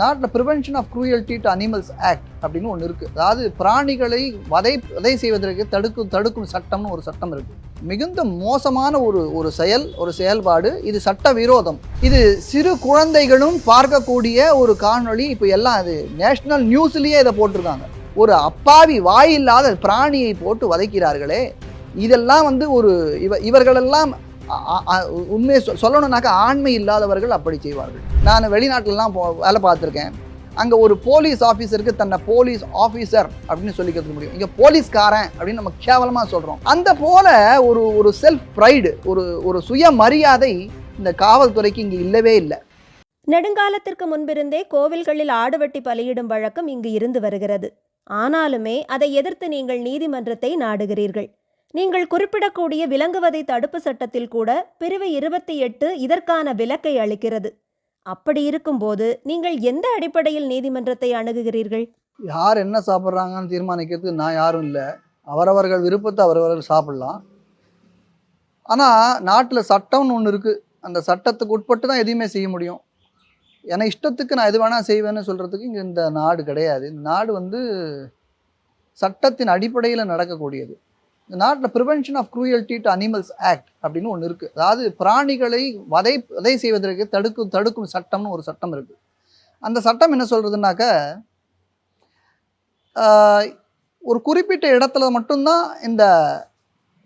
நாட்டில் prevention of cruelty to animals act அப்படின்னு ஒன்று இருக்குது அதாவது பிராணிகளை வதை வதை செய்வதற்கு தடுக்கும் தடுக்கும் சட்டம்னு ஒரு சட்டம் இருக்குது மிகுந்த மோசமான ஒரு ஒரு செயல் ஒரு செயல்பாடு. இது சட்ட விரோதம். இது சிறு குழந்தைகளும் பார்க்கக்கூடிய ஒரு காணொளி. இப்போ எல்லாம் அது நேஷ்னல் நியூஸ்லேயே இதை போட்டிருக்காங்க. ஒரு அப்பாவி வாயில்லாத பிராணியை போட்டு வதைக்கிறார்களே. இதெல்லாம் வந்து ஒரு இவ இவர்களெல்லாம் உண்மையை சொ- சொல்லணும்னாக்கா ஆண்மை இல்லாதவர்கள் அப்படி செய்வார்கள். நான் வெளிநாட்டிலலாம் போ வேலை பார்த்துருக்கேன். அங்கே ஒரு போலீஸ் ஆஃபீஸருக்கு தன்னை போலீஸ் ஆஃபீஸர் அப்படின்னு சொல்லிக்கிறது முடியும். இங்கே போலீஸ்காரன் அப்படின்னு நம்ம கேவலமாக சொல்கிறோம் அந்த போல ஒரு ஒரு செல்ஃப் ப்ரைடு ஒரு ஒரு சுயமரியாதை இந்த காவல்துறைக்கு இங்கே இல்லவே இல்லை. நெடுங்காலத்திற்கு முன்பிருந்தே கோவில்களில் ஆடுவட்டி பலியிடும் வழக்கம் இங்கு இருந்து வருகிறது. ஆனாலுமே அதை எதிர்த்து நீங்கள் நீதிமன்றத்தை நாடுகிறீர்கள். நீங்கள் குறிப்பிடக்கூடிய விலங்குவதை தடுப்பு சட்டத்தில் கூட பிரிவு இருபத்தி எட்டு இதற்கான விலக்கை அளிக்கிறது. அப்படி இருக்கும்போது நீங்கள் எந்த அடிப்படையில் நீதிமன்றத்தை அணுகுகிறீர்கள்? யார் என்ன சாப்பிட்றாங்கன்னு தீர்மானிக்கிறதுக்கு நான் யாரும் இல்லை. அவரவர்கள் விருப்பத்தை அவரவர்கள் சாப்பிட்லாம். ஆனால் நாட்டில் சட்டம்னு ஒன்று இருக்குது அந்த சட்டத்துக்கு உட்பட்டு தான் எதையுமே செய்ய முடியும். ஏன்னா இஷ்டத்துக்கு நான் எது வேணால் செய்வேன்னு சொல்கிறதுக்கு இங்கே இந்த நாடு கிடையாது. இந்த நாடு வந்து சட்டத்தின் அடிப்படையில் நடக்கக்கூடியது. இந்த நாட்டில் prevention of cruelty to animals act அப்படின்னு ஒன்று இருக்குது அதாவது பிராணிகளை வதை வதை செய்வதற்கு தடுக்கும் தடுக்கும் சட்டம்னு ஒரு சட்டம் இருக்குது அந்த சட்டம் என்ன சொல்கிறதுனாக்க ஒரு குறிப்பிட்ட இடத்துல மட்டும்தான் இந்த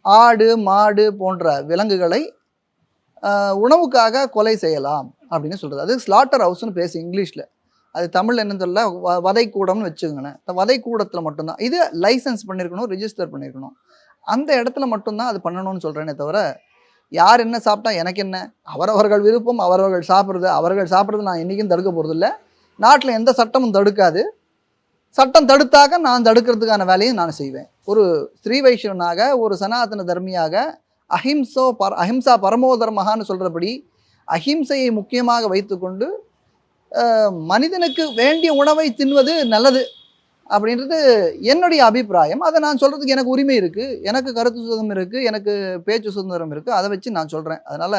ஆடு மாடு போன்ற விலங்குகளை உணவுக்காக கொலை செய்யலாம் அப்படின்னு சொல்கிறது அது ஸ்லாட்டர் ஹவுஸ்னு பேசு இங்கிலீஷில். அது தமிழ் என்னன்னு தெரியல வ- வதைக்கூடம்னு வச்சுக்கோங்களேன். வதைக்கூடத்தில் மட்டும்தான். இது லைசன்ஸ் பண்ணியிருக்கணும் ரிஜிஸ்டர் பண்ணியிருக்கணும் அந்த இடத்துல மட்டும்தான் அது பண்ணணும்னு சொல்கிறேனே தவிர யார் என்ன சாப்பிட்டா எனக்கு என்ன? அவரவர்கள் விருப்பம் அவரவர்கள் சாப்பிட்றது அவர்கள் சாப்பிட்றது நான் என்றைக்கும் தடுக்க போகிறதில்ல நாட்டில் எந்த சட்டமும் தடுக்காது. சட்டம் தடுத்தாக நான் தடுக்கிறதுக்கான வேலையும் நான் செய்வேன். ஒரு ஸ்ரீ வைஷ்ணவனாக ஒரு சனாதன தர்மியாக அஹிம்சோ பர அஹிம்சா பரமோ தர்மகான்னு சொல்கிறபடி அஹிம்சையை முக்கியமாக வைத்துக்கொண்டு மனிதனுக்கு வேண்டிய உணவை தின்வது நல்லது. அப்படின்றது என்னுடைய அபிப்பிராயம். அதை நான் சொல்கிறதுக்கு எனக்கு உரிமை இருக்குது எனக்கு கருத்து சுதந்திரம் இருக்குது எனக்கு பேச்சு சுதந்திரம் இருக்குது அதை வச்சு நான் சொல்கிறேன் அதனால்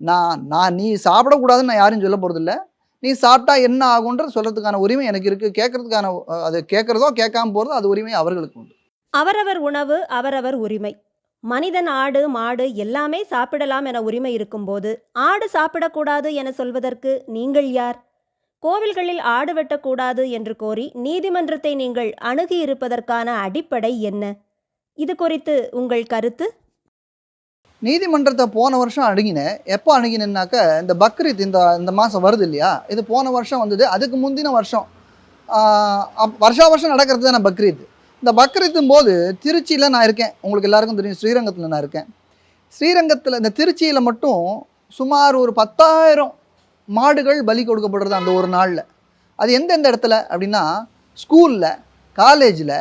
நான் நான் நீ சாப்பிடக்கூடாதுன்னு நான் யாரும் சொல்ல போகிறதில்ல நீ சாப்பிட்டா என்ன ஆகுன்றது சொல்கிறதுக்கான உரிமை எனக்கு இருக்குது கேட்கறதுக்கான அது கேட்குறதோ கேட்காம போகிறதோ அது உரிமை அவர்களுக்கு உண்டு. அவரவர் உணவு அவரவர் உரிமை. மனிதன் ஆடு மாடு எல்லாமே சாப்பிடலாம் என உரிமை இருக்கும்போது ஆடு சாப்பிடக்கூடாது என சொல்வதற்கு நீங்கள் யார்? கோவில்களில் ஆடு வெட்டக்கூடாது என்று கோரி நீதிமன்றத்தை நீங்கள் அணுகியிருப்பதற்கான அடிப்படை என்ன? இது குறித்து உங்கள் கருத்து? நீதிமன்றத்தை போன வருஷம் அணுகினேன் எப்போ அணுகினேன்னாக்க இந்த பக்ரீத் இந்த இந்த மாதம் வருது இல்லையா? இது போன வருஷம் வந்தது. அதுக்கு முந்தின வருஷம். அப்- வருஷா வருஷம் நடக்கிறது தானே பக்ரீத். இந்த பக்ரீத்தும் போது திருச்சியில் நான் இருக்கேன். உங்களுக்கு எல்லாருக்கும் தெரியும். ஸ்ரீரங்கத்தில் நான் இருக்கேன். ஸ்ரீரங்கத்தில் இந்த திருச்சியில் மட்டும் சுமார் ஒரு பத்தாயிரம் மாடுகள் பலி கொடுக்கப்படுறது அந்த ஒரு நாளில். அது எந்தெந்த இடத்துல? அப்படின்னா ஸ்கூலில் காலேஜில்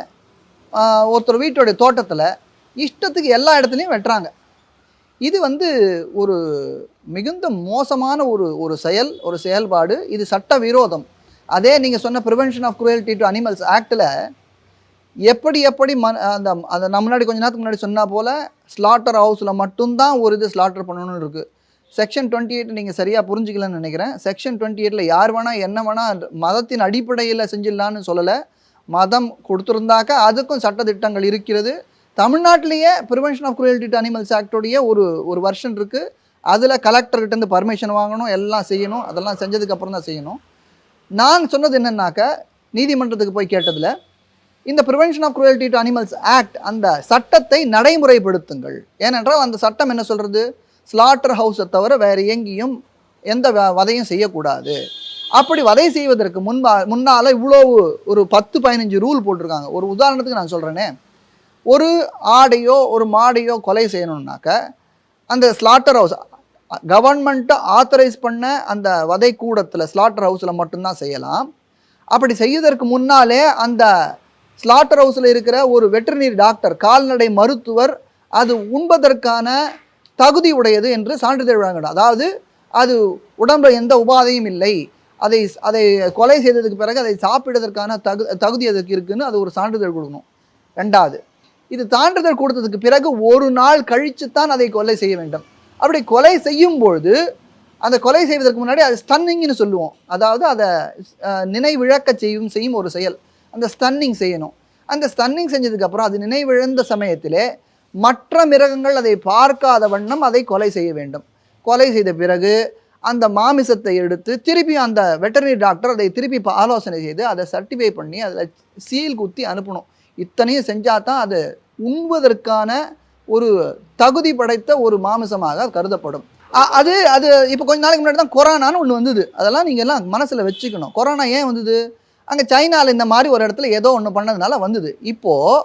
ஒருத்தர் வீட்டோடைய தோட்டத்தில் இஷ்டத்துக்கு எல்லா இடத்துலையும் வெட்டுறாங்க. இது வந்து ஒரு மிகுந்த மோசமான ஒரு ஒரு செயல் ஒரு செயல்பாடு. இது சட்ட விரோதம். அதே நீங்கள் சொன்ன prevention of cruelty to animals ஆக்டில் எப்படி எப்படி ம அந்த அந்த நம்ம முன்னாடி கொஞ்ச நேரத்துக்கு முன்னாடி சொன்னால் போல் ஸ்லாட்டர் ஹவுஸில் மட்டும்தான் ஒரு இது ஸ்லாட்டர் பண்ணணும்னு இருக்குது செக்ஷன் டுவெண்ட்டி எயிட் நீங்கள் சரியாக புரிஞ்சுக்கலன்னு நினைக்கிறேன். செக்ஷன் டுவெண்ட்டி எயிட்டில் யார் வேணால் என்ன வேணால் மதத்தின் அடிப்படையில் செஞ்சிடலான்னு சொல்லலை. மதம் கொடுத்துருந்தாக்க அதுக்கும் சட்டத்திட்டங்கள் இருக்கிறது. தமிழ்நாட்டிலேயே prevention of cruelty to animals ஆக்டோடைய ஒரு ஒரு வருஷன் இருக்குது அதில் கலெக்டர்கிட்டேருந்து பர்மிஷன் வாங்கணும் எல்லாம் செய்யணும். அதெல்லாம் செஞ்சதுக்கப்புறம் தான் செய்யணும். நான் சொன்னது என்னன்னாக்க நீதிமன்றத்துக்கு போய் கேட்டதில் இந்த prevention of cruelty to animals act அந்த சட்டத்தை நடைமுறைப்படுத்துங்கள். ஏனென்றால் அந்த சட்டம் என்ன சொல்கிறது ஸ்லாட்டர் ஹவுஸை தவிர வேறு எங்கேயும் எந்த வ- வதையும் செய்யக்கூடாது. அப்படி வதை செய்வதற்கு முன்பா முன்னால் இவ்வளோ ஒரு பத்து பதினஞ்சு ரூல் போட்டிருக்காங்க. ஒரு உதாரணத்துக்கு நான் சொல்கிறேனே ஒரு ஆடையோ ஒரு மாடையோ கொலை செய்யணும்னாக்க அந்த ஸ்லாட்டர் ஹவுஸ் கவர்மெண்ட்டை ஆத்தரைஸ் பண்ண அந்த வதை கூடத்தில் ஸ்லாட்டர் ஹவுஸில் மட்டும்தான் செய்யலாம். அப்படி செய்வதற்கு முன்னாலே அந்த ஸ்லாட்டர் ஹவுஸில் இருக்கிற ஒரு வெட்டரினரி டாக்டர் கால்நடை மருத்துவர் அது உண்பதற்கான தகுதி உடையது என்று சான்றிதழ் வழங்கணும் அதாவது அது உடம்புல எந்த உபாதையும் இல்லை. அதை அதை கொலை செய்ததுக்கு பிறகு அதை சாப்பிடுவதற்கான தகு தகுதி அதுக்கு இருக்குன்னு அது ஒரு சான்றிதழ் கொடுக்கணும். ரெண்டாவது இது சான்றிதழ் கொடுத்ததுக்கு பிறகு ஒரு நாள் கழித்து தான் அதை கொலை செய்ய வேண்டும். அப்படி கொலை செய்யும் பொழுது அந்த கொலை செய்வதற்கு முன்னாடி அது ஸ்டன்னிங்னு சொல்லுவோம். அதாவது அதை நினைவிழக்க செய்யும் செய்யும் ஒரு செயல். அந்த ஸ்டன்னிங் செய்யணும். அந்த ஸ்டன்னிங் செஞ்சதுக்கப்புறம் அது நினைவிழந்த சமயத்திலே மற்ற மிருகங்கள் அதை பார்க்காத வண்ணம் அதை கொலை செய்ய வேண்டும். கொலை செய்த பிறகு அந்த மாமிசத்தை எடுத்து திருப்பி அந்த வெட்டர்னரி டாக்டர் அதை திருப்பி ஆலோசனை செய்து அதை சர்டிஃபை பண்ணி அதில் சீல் குத்தி அனுப்பணும். இத்தனையும் செஞ்சால் தான் அது உண்பதற்கான ஒரு தகுதி படைத்த ஒரு மாமிசமாக கருதப்படும். அது அது இப்போ கொஞ்ச நாளைக்கு முன்னாடி தான் கொரோனான்னு ஒன்று வந்தது. அதெல்லாம் நீங்கள் எல்லாம் மனசில் வச்சுக்கணும். கொரோனா ஏன் வந்தது? அங்கே சைனாவில் இந்த மாதிரி ஒரு இடத்துல ஏதோ ஒன்று பண்ணதுனால வந்தது. இப்போது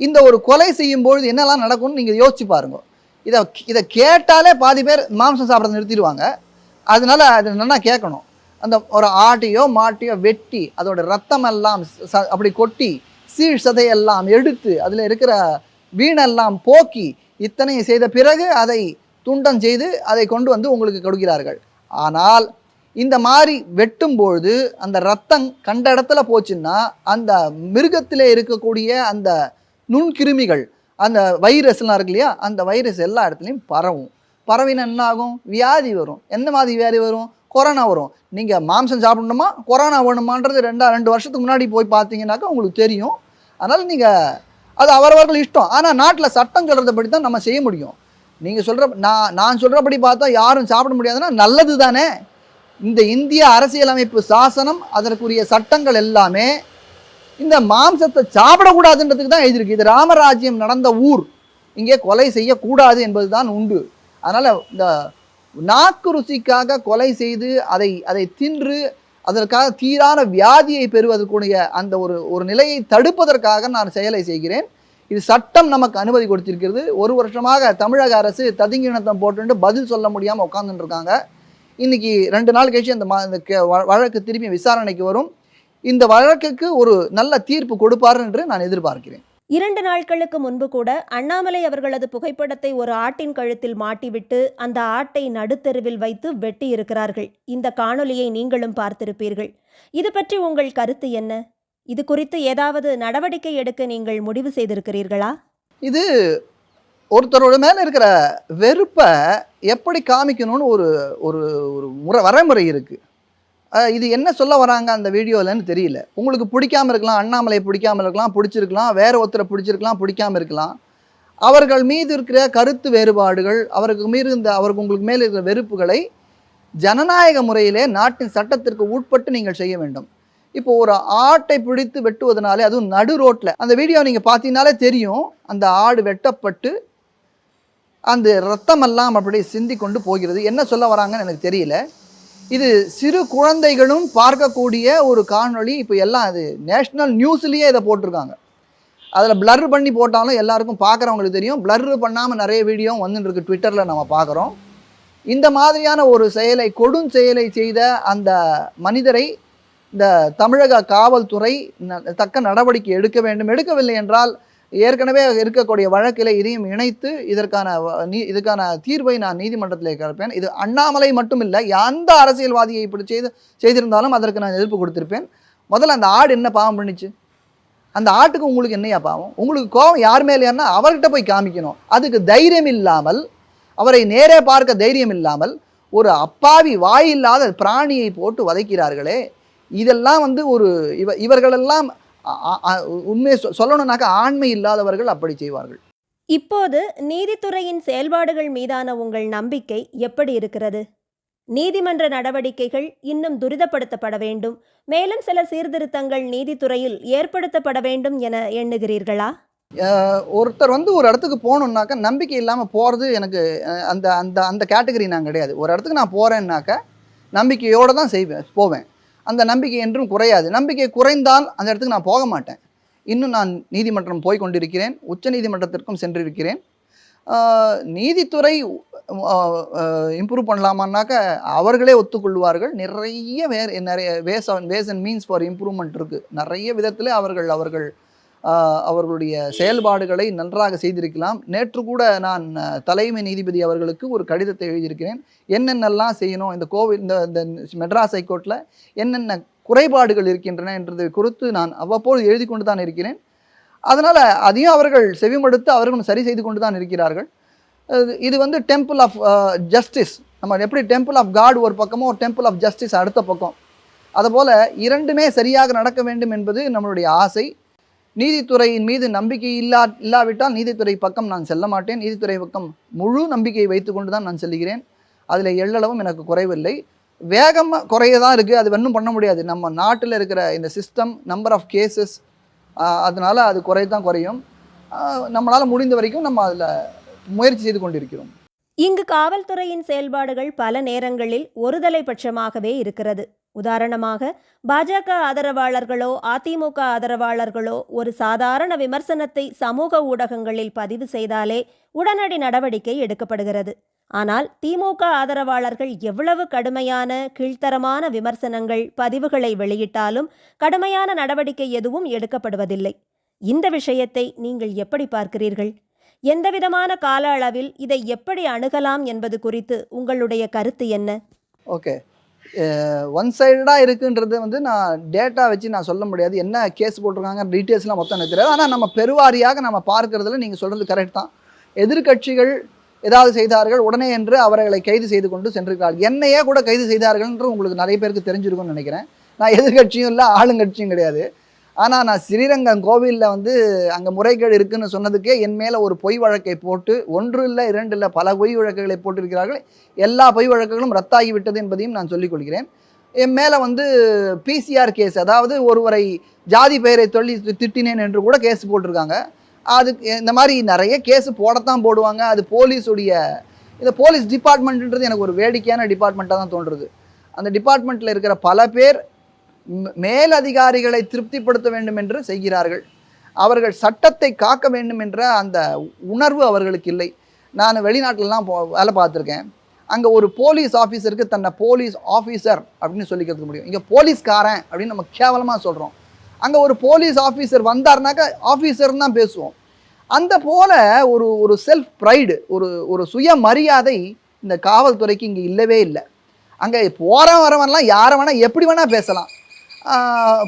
இந்த ஒரு கொலை செய்யும்பொழுது என்னெல்லாம் நடக்கும்னு நீங்கள் யோசிச்சு பாருங்க. இதை இதை கேட்டாலே பாதி பேர் மாம்சம் சாப்பிட்றத நிறுத்திடுவாங்க. அதனால அது நல்லா கேட்கணும். அந்த ஒரு ஆட்டையோ மாட்டையோ வெட்டி அதோட ரத்தம் எல்லாம் ச- அப்படி கொட்டி சீழ் சதையெல்லாம் எடுத்து அதில் இருக்கிற வீணெல்லாம் போக்கி இத்தனை செய்த பிறகு அதை துண்டம் செய்து அதை கொண்டு வந்து உங்களுக்கு கொடுக்கிறார்கள். ஆனால் இந்த மாதிரி வெட்டும் பொழுது அந்த ரத்தம் கண்ட இடத்துல போச்சுன்னா அந்த மிருகத்தில் இருக்கக்கூடிய அந்த நுண்கிருமிகள் அந்த வைரஸ்லாம் இருக்கு இல்லையா அந்த வைரஸ் எல்லா இடத்துலையும் பரவும். பரவினா என்ன ஆகும் வியாதி வரும். எந்த மாதிரி வியாதி வரும்? கொரோனா வரும். நீங்கள் மாம்சம் சாப்பிடணுமா? கொரோனா வேணுமான்றது ரெண்டா ரெண்டு வருஷத்துக்கு முன்னாடி போய் பார்த்தீங்கன்னாக்கா உங்களுக்கு தெரியும். அதனால் நீங்கள் அது அவரவர்கள் இஷ்டம். ஆனால் நாட்டில் சட்டம் சொல்கிறதபடி தான் நம்ம செய்ய முடியும். நீங்கள் சொல்கிற நான் நான் சொல்கிறபடி பார்த்தா யாரும் சாப்பிட முடியாதுன்னா நல்லது தானே இந்த இந்திய அரசியலமைப்பு சாசனம் அதற்குரிய சட்டங்கள் எல்லாமே இந்த மாம்சத்தை சாப்பிடக்கூடாதுன்றதுக்கு தான் எழுதியிருக்கு. இது ராமராஜ்யம் நடந்த ஊர். இங்கே கொலை செய்யக்கூடாது என்பது தான் உண்டு. அதனால் இந்த நாக்கு ருசிக்காக கொலை செய்து அதை அதை தின்று அதற்காக தீரான வியாதியை பெறுவதற்குரிய அந்த ஒரு ஒரு நிலையை தடுப்பதற்காக நான் செயலை செய்கிறேன். இது சட்டம் நமக்கு அனுமதி கொடுத்திருக்கிறது. ஒரு வருஷமாக தமிழக அரசு ததிங்கிணத்தம் போட்டுட்டு பதில் சொல்ல முடியாமல் உட்காந்துட்டு இருக்காங்க. இன்னைக்கு ரெண்டு நாள் கழிச்சு அந்த மா இந்த வ- வழக்கு திரும்பி விசாரணைக்கு வரும். இந்த வழக்குக்கு ஒரு நல்ல தீர்ப்பு கொடுப்பார் என்று நான் எதிர்பார்க்கிறேன். இரண்டு நாட்களுக்கு முன்பு கூட அண்ணாமலை அவர்களது புகைப்படத்தை ஒரு ஆட்டின் கழுத்தில் மாட்டிவிட்டு அந்த ஆட்டை நடுத்தெருவில் வைத்து வெட்டி இருக்கிறார்கள். இந்த காணொளியை நீங்களும் பார்த்திருப்பீர்கள். இது பற்றி உங்கள் கருத்து என்ன? இது குறித்து ஏதாவது நடவடிக்கை எடுக்க நீங்கள் முடிவு செய்திருக்கிறீர்களா? இது ஒருத்தரோட மேலே இருக்கிற வெறுப்பை எப்படி காமிக்கணும்னு ஒரு ஒரு ஒரு முறை வரைமுறை இருக்குது இது என்ன சொல்ல வராங்க அந்த வீடியோலன்னு தெரியல. உங்களுக்கு பிடிக்காம இருக்கலாம் அண்ணாமலை பிடிக்காமல் இருக்கலாம் பிடிச்சிருக்கலாம் வேற ஒருத்தரை பிடிச்சிருக்கலாம் பிடிக்காம இருக்கலாம். அவர்கள் மீது இருக்கிற கருத்து வேறுபாடுகள் அவருக்கு மீது இந்த அவருக்கு உங்களுக்கு மேலே இருக்கிற வெறுப்புகளை ஜனநாயக முறையிலே நாட்டின் சட்டத்திற்கு உட்பட்டு நீங்கள் செய்ய வேண்டும். இப்போ ஒரு ஆட்டை பிடித்து வெட்டுவதனாலே அதுவும் நடு ரோட்டில் அந்த வீடியோ நீங்கள் பார்த்தீங்கனாலே தெரியும். அந்த ஆடு வெட்டப்பட்டு அந்த ரத்தமெல்லாம் அப்படி சிந்தி கொண்டு போகிறது. என்ன சொல்ல வராங்கன்னு எனக்கு தெரியல. இது சிறு குழந்தைகளும் பார்க்கக்கூடிய ஒரு காணொளி. இப்போ எல்லாம் அது நேஷ்னல் நியூஸ்லேயே இதை போட்டிருக்காங்க. அதில் பிளர் பண்ணி போட்டாலும் எல்லாருக்கும் பார்க்குறவங்களுக்கு தெரியும். பிளர் பண்ணாமல் நிறைய வீடியோ வந்துட்டுருக்கு ட்விட்டரில் நம்ம பார்க்குறோம். இந்த மாதிரியான ஒரு செயலை கொடும் செயலை செய்த அந்த மனிதரை இந்த தமிழக காவல்துறை தக்க நடவடிக்கை எடுக்க வேண்டும். எடுக்கவில்லை என்றால் ஏற்கனவே இருக்கக்கூடிய வழக்கில் இதையும் இணைத்து இதற்கான வ- நீ இதுக்கான தீர்வை நான் நீதிமன்றத்தில் கேட்பேன். இது அண்ணாமலை மட்டும் இல்லை எந்த அரசியல்வாதியை இப்படி செய்து செய்திருந்தாலும் அதற்கு நான் எதிர்ப்பு கொடுத்திருப்பேன். முதல்ல அந்த ஆடு என்ன பாவம் பண்ணிச்சு? அந்த ஆட்டுக்கு உங்களுக்கு என்னையா பாவம்? உங்களுக்கு கோவம் யார் மேலேன்னா அவர்கிட்ட போய் காமிக்கணும். அதுக்கு தைரியம் இல்லாமல் அவரை நேரே பார்க்க தைரியம் இல்லாமல் ஒரு அப்பாவி வாயில்லாத பிராணியை போட்டு வதைக்கிறார்களே. இதெல்லாம் வந்து ஒரு இவ இவர்களெல்லாம் உண்மையை சொல்லணும்னாக்கா ஆண்மை இல்லாதவர்கள் அப்படி செய்வார்கள். இப்போது நீதித்துறையின் செயல்பாடுகள் மீதான உங்கள் நம்பிக்கை எப்படி இருக்கிறது? நீதிமன்ற நடவடிக்கைகள் இன்னும் துரிதப்படுத்தப்பட வேண்டும். மேலும் சில சீர்திருத்தங்கள் நீதித்துறையில் ஏற்படுத்தப்பட வேண்டும் என எண்ணுகிறீர்களா? ஒருத்தர் வந்து ஒரு இடத்துக்கு போகணுன்னாக்கா நம்பிக்கை இல்லாமல் போகிறது எனக்கு அந்த அந்த அந்த கேட்டகரி நான் கிடையாது. ஒரு இடத்துக்கு நான் போகிறேன்னாக்கா நம்பிக்கையோடு தான் செய்வேன் போவேன். அந்த நம்பிக்கை என்றும் குறையாது. நம்பிக்கை குறைந்தால் அந்த இடத்துக்கு நான் போக மாட்டேன். இன்னும் நான் நீதிமன்றம் போய் கொண்டிருக்கிறேன். உச்ச நீதிமன்றத்திற்கும் சென்றிருக்கிறேன். நீதித்துறை இம்ப்ரூவ் பண்ணலாமான்னாக்க அவர்களே ஒத்துக்கொள்வார்கள். நிறைய வேறு நிறைய ways ways and means for improvement இருக்குது நிறைய விதத்தில் அவர்கள் அவர்கள் அவர்களுடைய செயல்பாடுகளை நன்றாக செய்திருக்கலாம். நேற்று கூட நான் தலைமை நீதிபதி அவர்களுக்கு ஒரு கடிதத்தை எழுதியிருக்கிறேன். என்னென்னலாம் செய்யணும்? இந்த கோவில் இந்த இந்த மெட்ராஸ் ஹைகோர்ட்டில் என்னென்ன குறைபாடுகள் இருக்கின்றன என்றது குறித்து நான் அவ்வப்போது எழுதி கொண்டு தான் இருக்கிறேன். அதனால் அதையும் அவர்கள் செவிமடுத்து அவர்களும் சரி செய்து கொண்டு தான் இருக்கிறார்கள். இது- இது வந்து டெம்பிள் ஆஃப் ஜஸ்டிஸ் நம்ம எப்படி டெம்பிள் ஆஃப் காட் ஒரு பக்கமும் ஒரு டெம்பிள் ஆஃப் ஜஸ்டிஸ் அடுத்த பக்கம். அதுபோல் இரண்டுமே சரியாக நடக்க வேண்டும் என்பது நம்மளுடைய ஆசை. நீதித்துறையின் மீது நம்பிக்கை இல்லா இல்லாவிட்டால் நீதித்துறை பக்கம் நான் செல்ல மாட்டேன். நீதித்துறை பக்கம் முழு நம்பிக்கையை வைத்துக்கொண்டு தான் நான் செல்கிறேன் அதில் எள்ளளவும் எனக்கு குறைவில்லை. வேகமாக குறைய தான் இருக்குது அது ஒன்றும் பண்ண முடியாது. நம்ம நாட்டில் இருக்கிற இந்த சிஸ்டம் நம்பர் ஆஃப் கேசஸ் அதனால் அது குறை தான் குறையும் நம்மளால் முடிந்த வரைக்கும் நம்ம அதில் முயற்சி செய்து கொண்டிருக்கிறோம். இங்கு காவல்துறையின் செயல்பாடுகள் பல நேரங்களில் ஒருதலை பட்சமாகவே இருக்கிறது. உதாரணமாக பாஜக ஆதரவாளர்களோ அதிமுக ஆதரவாளர்களோ ஒரு சாதாரண விமர்சனத்தை சமூக ஊடகங்களில் பதிவு செய்தாலே உடனடி நடவடிக்கை எடுக்கப்படுகிறது. ஆனால் திமுக ஆதரவாளர்கள் எவ்வளவு கடுமையான கீழ்த்தரமான விமர்சனங்கள் பதிவுகளை வெளியிட்டாலும் கடுமையான நடவடிக்கை எதுவும் எடுக்கப்படுவதில்லை. இந்த விஷயத்தை நீங்கள் எப்படி பார்க்கிறீர்கள்? எந்தவிதமான கால அளவில் இதை எப்படி அணுகலாம் என்பது குறித்து உங்களுடைய கருத்து என்ன? ஓகே. ஒன் சைடடாக இருக்குன்றது வந்து நான் டேட்டா வச்சு நான் சொல்ல முடியாது. என்ன கேஸ் போட்டிருக்காங்க டீட்டெயில்ஸ்லாம் மொத்தம் எனக்கு தெரியாது. ஆனால் நம்ம பெருவாரியாக நம்ம பார்க்கறதுல நீங்கள் சொல்கிறது கரெக்ட் தான். எதிர்க்கட்சிகள் ஏதாவது செய்தார்கள் உடனே என்று அவர்களை கைது செய்து கொண்டு சென்றிருக்கிறார்கள். என்னையே கூட கைது செய்தார்கள்ன்ற உங்களுக்கு நிறைய பேருக்கு தெரிஞ்சிருக்கும்னு நினைக்கிறேன். நான் எதிர்க்கட்சியும் இல்லை ஆளுங்கட்சியும் கிடையாது. ஆனால் நான் ஸ்ரீரங்கம் கோவிலில் வந்து அங்கே முறைகேடு இருக்குன்னு சொன்னதுக்கே என் மேலே ஒரு பொய் வழக்கை போட்டு ஒன்று இல்லை இரண்டு இல்லை பல பொய் வழக்குகளை போட்டிருக்கிறார்கள். எல்லா பொய் வழக்குகளும் ரத்தாகி விட்டது என்பதையும் நான் சொல்லிக் கொள்கிறேன். என் மேலே வந்து பிசிஆர் கேஸ் அதாவது ஒருவரை ஜாதி பெயரை சொல்லி தி- திட்டினேன் என்று கூட கேஸ் போட்டிருக்காங்க. அதுக்கு இந்த மாதிரி நிறைய கேஸ் போடத்தான் போடுவாங்க. அது போலீஸுடைய இந்த போலீஸ் டிபார்ட்மெண்ட்ன்றது எனக்கு ஒரு வேடிக்கையான டிபார்ட்மெண்ட்டாக தான் தோன்றுறது அந்த டிபார்ட்மெண்ட்டில் இருக்கிற பல பேர் மேல் மேலதிகாரிகளை திருப்திப்படுத்த வேண்டும் என்று செய்கிறார்கள். அவர்கள் சட்டத்தை காக்க வேண்டும் என்ற அந்த உணர்வு அவர்களுக்கு இல்லை. நான் வெளிநாட்டிலலாம் போ வேலை பார்த்துருக்கேன். அங்கே ஒரு போலீஸ் ஆஃபீஸருக்கு தன்னை போலீஸ் ஆஃபீஸர் அப்படின்னு சொல்லிக்கிறதுக்கு முடியும். இங்கே போலீஸ்காரன் அப்படின்னு நம்ம கேவலமாக சொல்கிறோம் அங்கே ஒரு போலீஸ் ஆஃபீஸர் வந்தாருனாக்கா ஆஃபீஸர்னு தான் பேசுவோம். அந்த போல ஒரு ஒரு செல்ஃப் ப்ரைடு ஒரு ஒரு சுயமரியாதை இந்த காவல்துறைக்கு இங்கே இல்லவே இல்லை. அங்கே போகிறவன் வரவன்லாம் யாரை வேணால் எப்படி வேணால் பேசலாம்.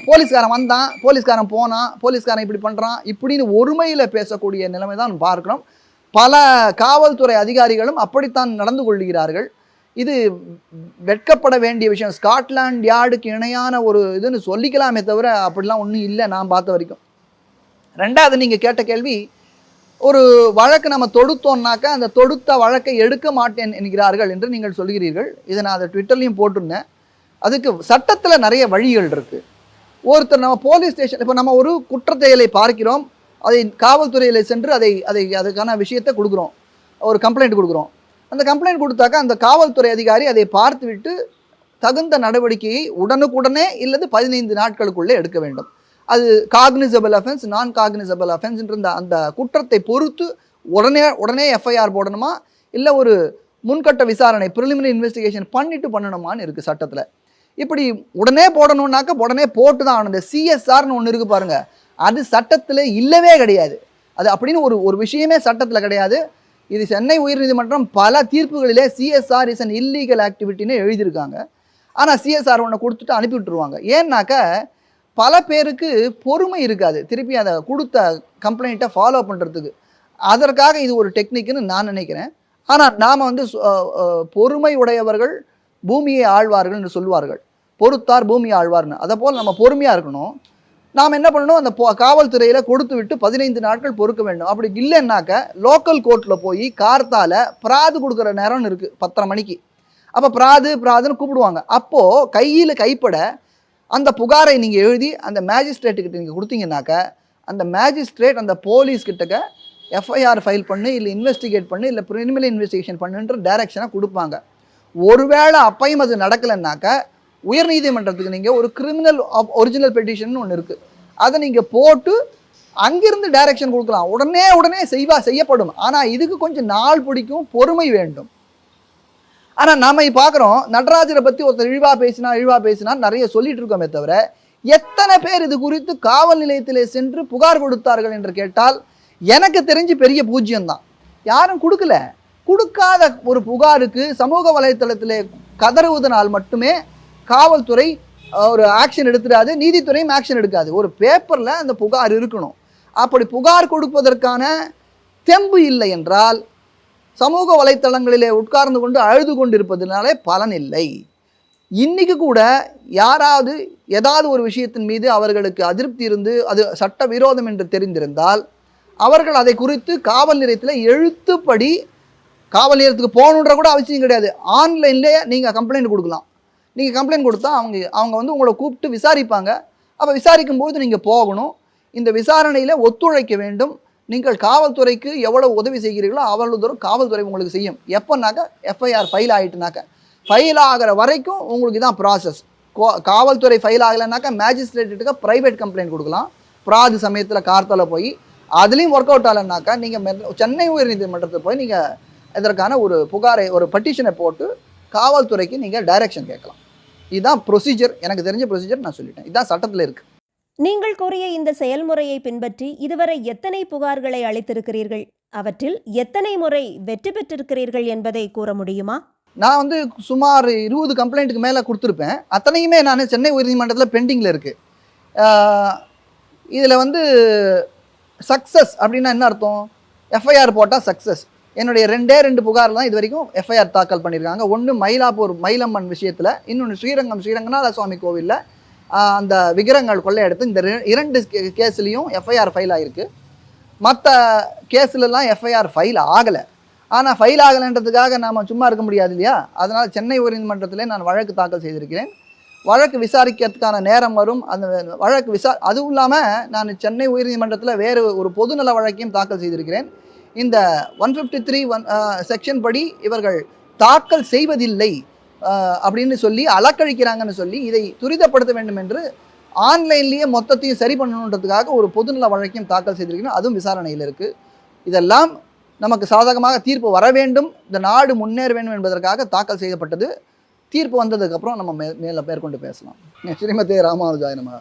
போலீஸ்காரன் வந்தான் போலீஸ்காரன் போனான் போலீஸ்காரன் இப்படி பண்ணுறான் இப்படின்னு ஒருமையில் பேசக்கூடிய நிலைமை தான் பார்க்குறோம். பல காவல்துறை அதிகாரிகளும் அப்படித்தான் நடந்து கொள்கிறார்கள். இது வெட்கப்பட வேண்டிய விஷயம். ஸ்காட்லாண்ட் யார்டுக்கு இணையான ஒரு இதுன்னு சொல்லிக்கலாமே தவிர அப்படிலாம் ஒன்றும் இல்லை நான் பார்த்த வரைக்கும். ரெண்டாவது நீங்கள் கேட்ட கேள்வி ஒரு வழக்கு நம்ம தொடுத்தோம்னாக்கா அந்த தொடுத்த வழக்கை எடுக்க மாட்டேன் என்கிறார்கள் என்று நீங்கள் சொல்கிறீர்கள். இதை நான் அதை ட்விட்டர்லையும் போட்டிருந்தேன். அதுக்கு சட்டத்தில் நிறைய வழிகள் இருக்குது ஒருத்தர் நம்ம போலீஸ் ஸ்டேஷன் இப்போ நம்ம ஒரு குற்றச் பார்க்கிறோம் அதை காவல்துறையில் சென்று அதை அதை அதுக்கான விஷயத்தை கொடுக்குறோம். ஒரு கம்ப்ளைண்ட் கொடுக்குறோம். அந்த கம்ப்ளைண்ட் கொடுத்தாக்கா அந்த காவல்துறை அதிகாரி அதை பார்த்துவிட்டு தகுந்த நடவடிக்கையை உடனுக்குடனே இல்லது பதினைந்து நாட்களுக்குள்ளே எடுக்க வேண்டும். அது காக்னிசபிள் அஃபென்ஸ் நான் காக்னிசபிள் அஃபென்ஸ்ன்ற அந்த அந்த குற்றத்தை பொறுத்து உடனே உடனே எஃப்ஐஆர் போடணுமா? இல்லை ஒரு முன்கட்ட விசாரணை ப்ரிலிமினரி இன்வெஸ்டிகேஷன் பண்ணிட்டு பண்ணணுமான்னு இருக்குது சட்டத்தில். இப்படி உடனே போடணும்னாக்க உடனே போட்டு தான் ஆகணும். இந்த சிஎஸ்ஆர்னு ஒன்று இருக்குது பாருங்கள் அது சட்டத்தில் இல்லவே கிடையாது. அது அப்படின்னு ஒரு ஒரு விஷயமே சட்டத்தில் கிடையாது. இது சென்னை உயர்நீதிமன்றம் பல தீர்ப்புகளிலே சிஎஸ்ஆர் இஸ் அன் இல்லீகல் ஆக்டிவிட்டின்னு எழுதியிருக்காங்க. ஆனால் சிஎஸ்ஆர் ஒன்று கொடுத்துட்டு அனுப்பி விட்டுருவாங்க. ஏன்னாக்க பல பேருக்கு பொறுமை இருக்காது. திருப்பி அதை கொடுத்த கம்ப்ளைண்ட்டை ஃபாலோ பண்ணுறதுக்கு அதற்காக இது ஒரு டெக்னிக்னு நான் நினைக்கிறேன். ஆனால் நாம் வந்து பொறுமை உடையவர்கள் பூமியை ஆழ்வார்கள் என்று சொல்வார்கள் பொறுத்தார் பூமி ஆழ்வார்னு அதை போல் நம்ம பொறுமையாக இருக்கணும். நாம் என்ன பண்ணணும்? அந்த காவல்துறையில் கொடுத்து விட்டு பதினைந்து நாட்கள் பொறுக்க வேண்டும். அப்படி இல்லைன்னாக்க லோக்கல் கோர்ட்டில் போய் கார்த்தால் பிராது கொடுக்குற நேரம்னு இருக்குது பத்தரை மணிக்கு. அப்போ பிராது பிராதுன்னு கூப்பிடுவாங்க. அப்போது கையில் கைப்பட அந்த புகாரை நீங்கள் எழுதி அந்த மேஜிஸ்ட்ரேட்டுக்கிட்ட நீங்கள் கொடுத்தீங்கன்னாக்க அந்த மேஜிஸ்ட்ரேட் அந்த போலீஸ் கிட்டக்க எஃப்ஐஆர் ஃபைல் பண்ணு இல்லை இன்வெஸ்டிகேட் பண்ணு இல்லை ப்ரிமினல் இன்வெஸ்டிகேஷன் பண்ணுன்ற டைரக்ஷனாக கொடுப்பாங்க. ஒருவேளை அப்பையும் அது நடக்கலைன்னாக்க உயர்நீதிமன்றத்துக்கு நீங்கள் ஒரு கிரிமினல் ஒரிஜினல் பெட்டிஷன் ஒன்று இருக்குது அதை நீங்கள் போட்டு அங்கிருந்து டைரக்ஷன் கொடுக்கலாம். உடனே உடனே செய்வா செய்யப்படும். ஆனால் இதுக்கு கொஞ்சம் நாள் பிடிக்கும் பொறுமை வேண்டும். ஆனால் நாம இப்போ பார்க்குறோம் நடராஜரை பற்றி ஒருத்தர் இழிவாக பேசினா இழிவாக பேசினா நிறைய சொல்லிட்டு இருக்கோமே தவிர எத்தனை பேர் இது குறித்து காவல் நிலையத்திலே சென்று புகார் கொடுத்தார்கள் என்று கேட்டால் எனக்கு தெரிஞ்சு பெரிய பூஜ்யம் தான் யாரும் கொடுக்கல. கொடுக்காத ஒரு புகாருக்கு சமூக வலைத்தளத்திலே கதறுவதனால் மட்டுமே காவல்துறை ஒரு ஆக்ஷன் எடுத்துடாது நீதித்துறையும் ஆக்ஷன் எடுக்காது. ஒரு பேப்பரில் அந்த புகார் இருக்கணும். அப்படி புகார் கொடுப்பதற்கான தெம்பு இல்லை என்றால் சமூக வலைத்தளங்களிலே உட்கார்ந்து கொண்டு அழுது கொண்டிருப்பதனாலே பலன் இல்லை. இன்னைக்கு கூட யாராவது ஏதாவது ஒரு விஷயத்தின் மீது அவர்களுக்கு அதிருப்தி இருந்து அது சட்ட விரோதம் என்று தெரிந்திருந்தால் அவர்கள் அதை குறித்து காவல் நிலையத்தில் எழுத்துப்படி காவல் நிலையத்துக்கு போகணுன்ற கூட அவசியம் கிடையாது. ஆன்லைன்லேயே நீங்கள் கம்ப்ளைண்ட் கொடுக்கலாம். நீங்கள் கம்ப்ளைண்ட் கொடுத்தா அவங்க அவங்க வந்து உங்களை கூப்பிட்டு விசாரிப்பாங்க. அப்போ விசாரிக்கும் போது நீங்கள் போகணும். இந்த விசாரணையில் ஒத்துழைக்க வேண்டும். நீங்கள் காவல்துறைக்கு எவ்வளோ உதவி செய்கிறீர்களோ அவ்வளவு தூரம் காவல்துறை உங்களுக்கு செய்யும். எப்போனாக்கா எஃப்ஐஆர் ஃபைல் ஆகிட்டுனாக்கா ஃபைல் ஆகிற வரைக்கும் உங்களுக்கு தான் ப்ராசஸ் காவல்துறை ஃபைல் ஆகலைனாக்கா மேஜிஸ்ட்ரேட்டுக்கு ப்ரைவேட் கம்ப்ளைண்ட் கொடுக்கலாம். பிராது சமயத்தில் கார்த்தால போய் அதுலேயும் ஒர்க் அவுட் ஆகலைனாக்கா நீங்கள் சென்னை உயர்நீதிமன்றத்தில் போய் நீங்கள் இதற்கான ஒரு புகாரை ஒரு பட்டிஷனை போட்டு காவல்துறைக்கு நீங்கள் டைரக்ஷன் கேட்கலாம். இதுதான் ப்ரொசீஜர் எனக்கு தெரிஞ்ச ப்ரொசீஜர் நான் சொல்லிட்டேன். இதுதான் சட்டத்தில் இருக்குது நீங்கள் கூறிய இந்த செயல்முறையை பின்பற்றி இதுவரை எத்தனை புகார்களை அளித்திருக்கிறீர்கள்? அவற்றில் எத்தனை முறை வெற்றி பெற்றிருக்கிறீர்கள் என்பதை கூற முடியுமா? நான் வந்து சுமார் இருபது கம்ப்ளைண்ட்டுக்கு மேலே கொடுத்துருப்பேன். அத்தனையுமே நான் சென்னை உயர்நீதிமன்றத்தில் பெண்டிங்கில் இருக்குது இதில் வந்து சக்ஸஸ் அப்படின்னா என்ன அர்த்தம்? எஃப்ஐஆர் போட்டால் சக்ஸஸ் என்னுடைய ரெண்டே ரெண்டு புகார் தான் இது வரைக்கும் எஃப்ஐஆர் தாக்கல் பண்ணியிருக்காங்க. ஒன்று மயிலாப்பூர் மயிலம்மன் விஷயத்தில் இன்னொன்று ஸ்ரீரங்கம் ஸ்ரீரங்கநாத சுவாமி கோவிலில் அந்த விக்கிரங்கள் கொள்ளையடுத்து இந்த ரெ- இரண்டு கேஸ்லேயும் எஃப்ஐஆர் ஃபைல் ஆகிருக்கு மற்ற கேஸ்லலாம் எஃப்ஐஆர் ஃபைல் ஆகலை. ஆனால் ஃபைல் ஆகலைன்றதுக்காக நாம் சும்மா இருக்க முடியாது இல்லையா? அதனால் சென்னை உயர்நீதிமன்றத்திலே நான் வழக்கு தாக்கல் செய்திருக்கிறேன். வழக்கு விசாரிக்கிறதுக்கான நேரம் வரும். அந்த வழக்கு விசா அதுவும் இல்லாமல் நான் சென்னை உயர்நீதிமன்றத்தில் வேறு ஒரு பொதுநல வழக்கையும் தாக்கல் செய்திருக்கிறேன். இந்த one fifty three one section படி இவர்கள் தாக்கல் செய்வதில்லை uh, அப்படின்னு சொல்லி அலக்கழிக்கிறாங்கன்னு சொல்லி இதை துரிதப்படுத்த வேண்டும் என்று ஆன்லைன்லேயே மொத்தத்தையும் சரி பண்ணணுன்றதுக்காக ஒரு பொதுநல வழக்கையும் தாக்கல் செய்திருக்கணும் அதுவும் விசாரணையில் இருக்குது இதெல்லாம் நமக்கு சாதகமாக தீர்ப்பு வர வேண்டும். இந்த நாடு முன்னேற வேண்டும் என்பதற்காக தாக்கல் செய்யப்பட்டது. தீர்ப்பு வந்ததுக்கப்புறம் நம்ம மே மேலே மேற்கொண்டு பேசலாம். ஸ்ரீமதி ராமானுஜாய நம்ம